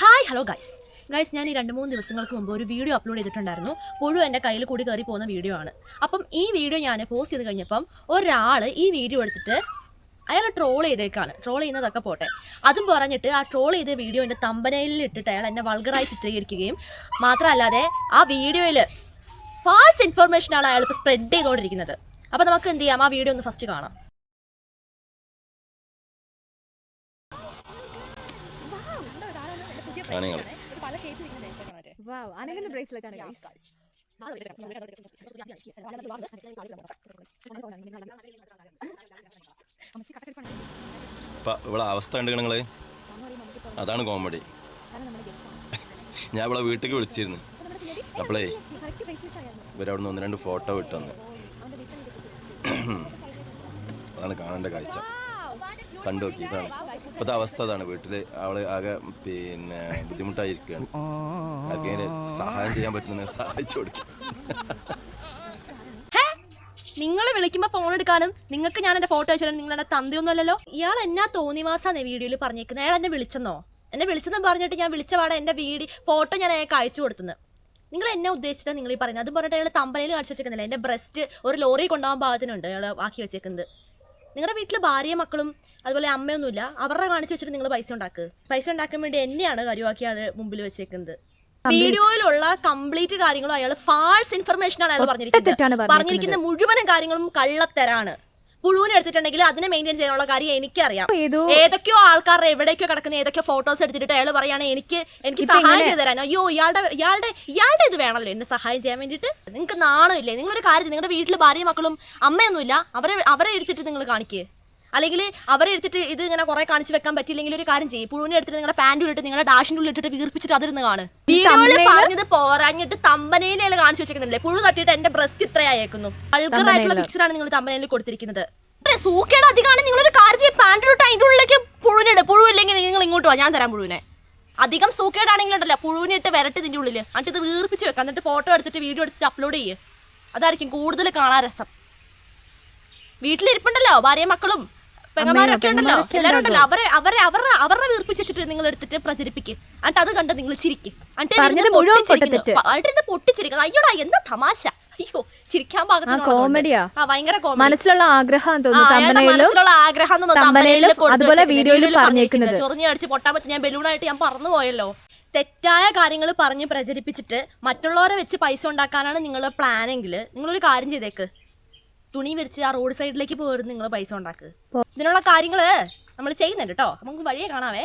Hi hello guys guys ഞാൻ ഈ രണ്ട് മൂന്ന് ദിവസങ്ങൾക്ക് മുമ്പ് ഒരു വീഡിയോ അപ്ലോഡ് ചെയ്തിട്ടുണ്ടായിരുന്നു. പുഴു എന്റെ കയ്യിൽ കൂടി കയറി പോകുന്ന വീഡിയോ ആണ്. അപ്പം ഈ വീഡിയോ ഞാൻ പോസ്റ്റ് ചെയ്ത് കഴിഞ്ഞപ്പം ഒരാൾ ഈ വീഡിയോ എടുത്തിട്ട് അയാൾ ട്രോൾ ചെയ്തേക്കാണ്. ട്രോൾ ചെയ്യുന്നതൊക്കെ പോട്ടെ. അതും പറഞ്ഞിട്ട് ആ ട്രോൾ ചെയ്ത വീഡിയോ എന്റെ തമ്പനയിൽ ഇട്ടിട്ട് അയാൾ എന്നെ വൾഗറായി ചിത്രീകരിക്കുകയും മാത്രമല്ലാതെ ആ വീഡിയോയിൽ ഫാൾസ് ഇൻഫർമേഷനാണ് അയാൾ ഇപ്പോൾ സ്പ്രെഡ് ചെയ്തുകൊണ്ടിരിക്കുന്നത്. അപ്പോൾ നമുക്ക് എന്ത് ചെയ്യാം? ആ വീഡിയോ ഒന്ന് ഫസ്റ്റ് കാണാം. ഇപ്പൊ ഇവിടെ അവസ്ഥ ഉണ്ട് നിങ്ങൾ? അതാണ് കോമഡി ഞാൻ ഇവിടെ വീട്ടിലേക്ക് വിളിച്ചിരുന്നു. അപ്പോളേ ഇവരവിടെ നിന്ന് ഒന്ന് രണ്ട് ഫോട്ടോ വന്ന് അതാണ് കാണേണ്ട കാഴ്ച. കണ്ടു നോക്കി ഇതാണ്. ഇപ്പോഴത്തെ അവസ്ഥ അതാണ്. വീട്ടിൽ അവൾ ആകെ പിന്നെ ബുദ്ധിമുട്ടായിരിക്കുകയാണ് സഹായം ചെയ്യാൻ പറ്റുന്ന സഹായിച്ചു കൊടുക്കും. നിങ്ങൾ വിളിക്കുമ്പോ ഫോൺ എടുക്കാനും നിങ്ങൾക്ക് ഞാൻ എന്റെ ഫോട്ടോ അയച്ചു നിങ്ങൾ എന്റെ തന്തയൊന്നുമല്ലല്ലോ ഇയാൾ എന്നാ തോന്നിവാസാണ് വീഡിയോയിൽ പറഞ്ഞേക്കുന്നത് അയാൾ എന്നെ വിളിച്ചെന്നോ? എന്നെ വിളിച്ചെന്ന് പറഞ്ഞിട്ട് ഞാൻ വിളിച്ച പാടെ എന്റെ വീഡിയോ ഫോട്ടോ ഞാൻ അയാൾക്ക് അയച്ചു കൊടുത്തുന്നത് നിങ്ങൾ എന്നെ ഉദ്ദേശിച്ചിട്ടാണ് നിങ്ങൾ ഈ പറയുന്നത് അതും പറഞ്ഞിട്ട് അയാൾ തമ്പനയിൽ കാണിച്ചു വെച്ചേക്കുന്നില്ല? എന്റെ ബ്രസ്റ്റ് ഒരു ലോറി കൊണ്ടുപോകാൻ പാകത്തിനുണ്ട് അയാൾ ആക്കി വെച്ചേക്കുന്നത്. നിങ്ങളുടെ വീട്ടിൽ ഭാര്യയും മക്കളും അതുപോലെ അമ്മയൊന്നുമില്ല. അവരുടെ കാണിച്ചു വെച്ചിട്ട് നിങ്ങൾ പൈസ ഉണ്ടാക്കുക പൈസ ഉണ്ടാക്കാൻ വേണ്ടി എന്നെയാണ് കരുവാക്കി അയാൾ മുമ്പിൽ വെച്ചേക്കുന്നത് വീഡിയോയിലുള്ള കംപ്ലീറ്റ് കാര്യങ്ങളും അയാൾ ഫാൾസ് ഇൻഫർമേഷൻ ആണ് അയാൾ പറഞ്ഞിരിക്കുന്നത്. പറഞ്ഞിരിക്കുന്നത്. പറഞ്ഞിരിക്കുന്ന മുഴുവനും കാര്യങ്ങളും കള്ളത്തരാണ്. പുഴുവിനെ എടുത്തിട്ടുണ്ടെങ്കിൽ അതിനെ മെയിന്റെയിൻ ചെയ്യാനുള്ള കാര്യം എനിക്കറിയാം. ഏതോ ഏതൊക്കെയോ ആൾക്കാരുടെ എവിടേക്കോ കിടക്കുന്ന ഏതൊക്കെയോ ഫോട്ടോസ് എടുത്തിട്ട് അയാൾ പറയാണ് എനിക്ക് എനിക്ക് സഹായം ചെയ്തു തരാൻ അയ്യോ ഇയാളുടെ ഇയാളുടെ ഇയാളുടെ ഇത് വേണമല്ലോ. എന്നെ സഹായം ചെയ്യാൻ വേണ്ടിയിട്ട്. നിങ്ങൾക്ക് നാണമില്ലേ? നിങ്ങളൊരു കാര്യം. നിങ്ങളുടെ വീട്ടിൽ ഭാര്യയും മക്കളും അമ്മയൊന്നുമില്ല. അവരെ അവരെ എടുത്തിട്ട് നിങ്ങൾ കാണിക്കുക അല്ലെങ്കിൽ അവരെ എടുത്തിട്ട് ഇത് ഇങ്ങനെ കുറെ കാണിച്ച് വെക്കാൻ പറ്റില്ലെങ്കിൽ ഒരു കാര്യം ചെയ്യും. പുഴുവിനെ എടുത്തിട്ട് നിങ്ങളുടെ പാന്റ് ഉള്ളിട്ട് നിങ്ങളുടെ ഡാഷിന്റെ ഉള്ളിൽ ഇട്ടിട്ട് വീർപ്പിച്ചിട്ട് അതിരുന്ന് കാണ്. വീഡിയോയിൽ പറഞ്ഞത് പോരാഞ്ഞിട്ട് തമ്പനയിലെ കാണിച്ചു വെച്ചിരിക്കുന്നില്ലേ പുഴു തട്ടിയിട്ട് എന്റെ ബ്രസ്റ്റ് ഇത്രയായേക്കുന്നു. ആയിട്ടുള്ള Thumbnail. പിക്ചറാണ് നിങ്ങൾ തമ്പനയിൽ കൊടുത്തിരിക്കുന്നത്. സൂക്കേട് അധികമാണ്. നിങ്ങളൊരു കാര്യം ചെയ്യും. പാന്റ് ഇട്ട് അതിന്റെ ഉള്ളിലേക്ക് പുഴുവിനിട് പുഴു ഇല്ലെങ്കിൽ നിങ്ങൾ ഇങ്ങോട്ട് വാ. ഞാൻ തരാം പുഴുവിനെ. അധികം സൂക്കേടാണെങ്കിൽ ഉണ്ടല്ലോ പുഴുവിനെ ഇട്ട് വരട്ട് ഇതിന്റെ ഉള്ളിൽ എന്നിട്ട് ഇത് വീർപ്പിച്ച് വെക്കാം. എന്നിട്ട് ഫോട്ടോ എടുത്തിട്ട് വീഡിയോ എടുത്തിട്ട് അപ്ലോഡ് ചെയ്യ്. അതായിരിക്കും കൂടുതൽ കാണാൻ രസം. വീട്ടിലിരിപ്പുണ്ടല്ലോ ഭാര്യയും മക്കളും. ഉണ്ടല്ലോ. ഉണ്ടല്ലോ. അവരെ അവരെ അവരുടെ അവരുടെ വീർപ്പിച്ചിട്ട് നിങ്ങൾ എടുത്തിട്ട് പ്രചരിപ്പിക്കും. എന്നിട്ട് അത് കണ്ട് നിങ്ങൾ ചിരിക്കും. എന്നിട്ട് പൊട്ടിച്ചിരിക്കുന്നത് അയ്യോടാ എന്താ തമാശ? അയ്യോ ചിരിക്കാൻ. കോമഡിയാ. ഭയങ്കര മനസ്സിലുള്ള ആഗ്രഹം മനസ്സിലുള്ള ആഗ്രഹം അതുപോലെ. വീഡിയോയിൽ വീഡിയോയിൽ പറഞ്ഞേക്കുന്നത്. ചൊറിഞ്ഞ് അടിച്ച് പൊട്ടാൻ പറ്റും. ഞാൻ ബലൂണായിട്ട് ഞാൻ പറന്നു പോയല്ലോ. തെറ്റായ കാര്യങ്ങൾ പറഞ്ഞ് പ്രചരിപ്പിച്ചിട്ട് മറ്റുള്ളവരെ വെച്ച് പൈസ ഉണ്ടാക്കാനാണ് നിങ്ങളുടെ പ്ലാനെങ്കിൽ നിങ്ങളൊരു കാര്യം ചെയ്തേക്ക്. തുണി വിരിച്ച് ആ റോഡ് സൈഡിലേക്ക് പോയിരുന്നു നിങ്ങൾ പൈസ ഉണ്ടാക്കുക ഇതിനുള്ള കാര്യങ്ങൾ നമ്മൾ ചെയ്യുന്നുണ്ട് കേട്ടോ നമുക്ക് വഴിയെ കാണാവേ.